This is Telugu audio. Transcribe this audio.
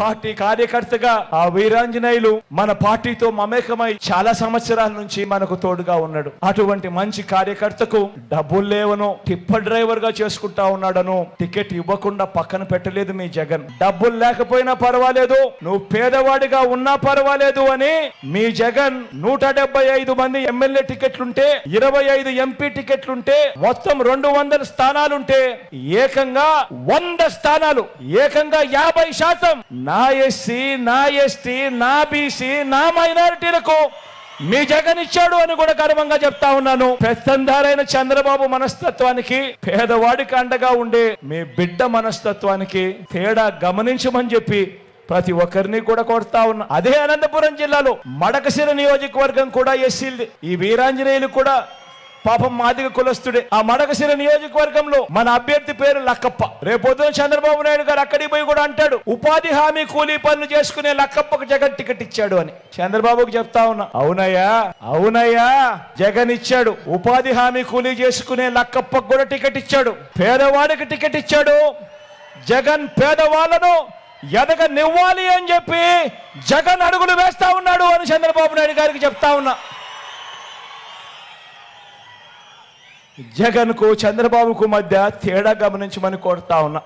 పార్టీ కార్యకర్తగా ఆ వీరాంజనేయులు మన పార్టీతో మమేకమై చాలా సంవత్సరాల నుంచి మనకు తోడుగా ఉన్నాడు. అటువంటి మంచి కార్యకర్తకు డబ్బులు లేవను టిప్పర్ డ్రైవర్గా చేసుకుంటా ఉన్నాడను టికెట్ ఇవ్వకుండా పక్కన పెట్టలేదు మీ జగన్. డబ్బులు లేకపోయినా పర్వాలేదు నువ్వు పేదవాడిగా ఉన్నా పర్వాలేదు అని మీ జగన్ నూట డెబ్బై ఐదు మంది ఎమ్మెల్యే టికెట్లుంటే ఇరవై ఐదు ఎంపీ టికెట్లుంటే మొత్తం రెండు వందల స్థానాలుంటే ఏకంగా వంద స్థానాలు ఏకంగా యాభై శాతం నా ఎస్సీ నా ఎస్టీ నా బీసీ నా మైనారిటీలకు మీ జగన్ ఇచ్చాడు అని కూడా గర్వంగా చెప్తా ఉన్నాను. పెత్తందారైన చంద్రబాబు మనస్తత్వానికి పేదవాడికి అండగా ఉండే మీ బిడ్డ మనస్తత్వానికి తేడా గమనించమని చెప్పి ప్రతి ఒక్కరిని కూడా కొడతా ఉన్నా. అదే అనంతపురం జిల్లాలో మడకశిర నియోజకవర్గం కూడా ఎస్సీ ఈ వీరాంజనేయులు కూడా పాపం మాదిగ కులస్తుడే. ఆ మడకశిర నియోజకవర్గంలో మన అభ్యర్థి పేరు లక్కప్ప. రేపొద్దున చంద్రబాబు నాయుడు గారు అక్కడికి పోయి కూడా అంటాడు ఉపాధి హామీ కూలీ పనులు చేసుకునే లక్కప్పకు జగన్ టికెట్ ఇచ్చాడు అని. చంద్రబాబుకు చెప్తా ఉన్నా. అవునయ్యా అవునయ్యా జగన్ ఇచ్చాడు. ఉపాధి హామీ కూలీ చేసుకునే లక్కప్పకు కూడా టికెట్ ఇచ్చాడు. పేదవాడికి టికెట్ ఇచ్చాడు. జగన్ పేదవాళ్ళను ఎదగ నివ్వాలి అని చెప్పి జగన్ అడుగులు వేస్తా ఉన్నాడు అని చంద్రబాబు నాయుడు గారికి చెప్తా ఉన్నా. జగన్కు చంద్రబాబుకు మధ్య తేడా గమనించమని కోరుతా ఉన్నా.